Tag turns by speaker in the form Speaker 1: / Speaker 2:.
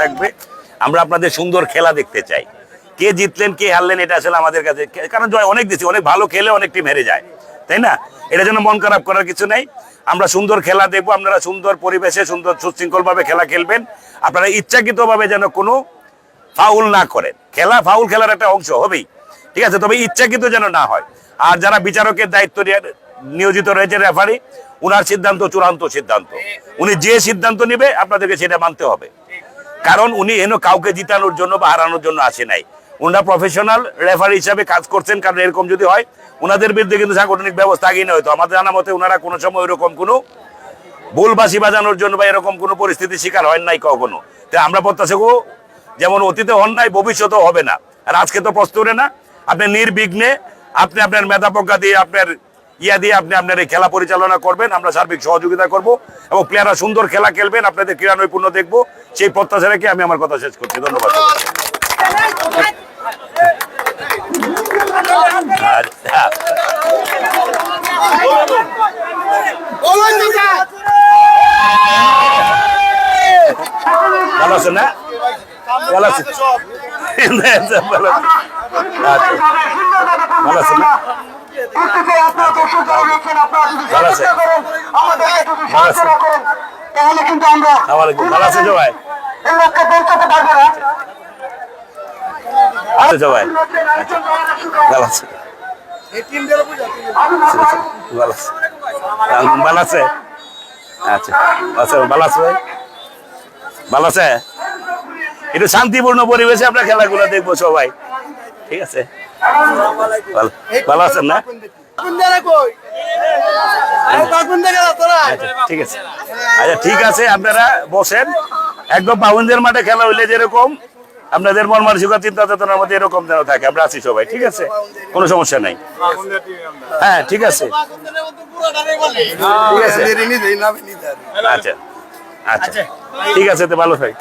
Speaker 1: থাকবে। আমরা আপনাদের সুন্দর খেলা দেখতে চাই। কে জিতলেন, কে হারলেন, এটা আসলে আমাদের কাছে কারণ জয় অনেক দিচ্ছি অনেক ভালো খেলে অনেক টিম হেরে যায়। তাই না? এটা যেন মন খারাপ করার কিছু নেই। আমরা সুন্দর খেলা দেখব, আপনারা সুন্দর পরিবেশে, সুন্দর সুশৃঙ্খলভাবে খেলা খেলবেন। আপনারা ইচ্ছাকৃতভাবে যেন কোনো ফাউল না করেন। খেলা ফাউল খেলার একটা অংশ হবেই। ঠিক আছে? তবে ইচ্ছাকৃত যেন না হয়। আর যারা বিচারকের দায়িত্ব নিয়োজিত রয়েছে রেফারি, উনার সিদ্ধান্ত চূড়ান্ত সিদ্ধান্ত। উনি যে সিদ্ধান্ত নেবে, আপনাদেরকে সেটা মানতে হবে। কারণ উনি এনো কাউকে জিতানোর জন্য বা হারানোর জন্য আসে নাই। ওনারা প্রফেশনাল রেফারি হিসাবে কাজ করছেন, কারণ এরকম যদি হয় ওনাদের বিরুদ্ধে কিন্তু সাংগঠনিক ব্যবস্থা আগেই নয় তো আমাদের জানা মতে ওনারা কোনো সময় ওইরকম কোনো ভুল বাসি বাজানোর জন্য বা এরকম কোনো পরিস্থিতির শিকার হয় নাই কখনো। তাই আমরা প্রত্যাশা করব, যেমন অতীতে হন নাই, ভবিষ্যতেও হবে না। আর আজকে তো প্রস্তুরে না। আপনি নির্বিঘ্নে আপনি আপনার মেধা প্রজ্ঞা দিয়ে আপনার ইয়া দিয়ে আপনি আপনার এই খেলা পরিচালনা করবেন, আমরা সার্বিক সহযোগিতা করব এবং প্লেয়াররা সুন্দর খেলা খেলবেন, আপনাদের ক্রীড়া নৈপুণ্য দেখব। সেই প্রত্যাশা রেখে আমি আমার কথা শেষ করছি। ধন্যবাদ। ভালো আছেন না? ভালো আছেন? ভালো আছেন।
Speaker 2: এই লক্ষ্যে পৌঁছাতে পারব না।
Speaker 1: আছে সবাই? আচ্ছা ভালো আছে। আচ্ছা আচ্ছা ভালো আছে ভাই? ভালো আছে? একটু শান্তিপূর্ণ পরিবেশে আমরা খেলাগুলো দেখব সবাই। ঠিক আছে। ভালো আছেন না? আচ্ছা ঠিক আছে। আচ্ছা ঠিক আছে আপনারা বসেন। একদম বাউন্দের মাঠে খেলা হইলে যেরকম আপনাদের মন মানসিকতা চিন্তা চেতনার মধ্যে এরকম যেন থাকে। আমরা আছি সবাই ঠিক আছে? কোনো সমস্যা নাই। হ্যাঁ ঠিক আছে। ঠিক আছে। আচ্ছা। আচ্ছা। ঠিক আছে তো ভালো থাক।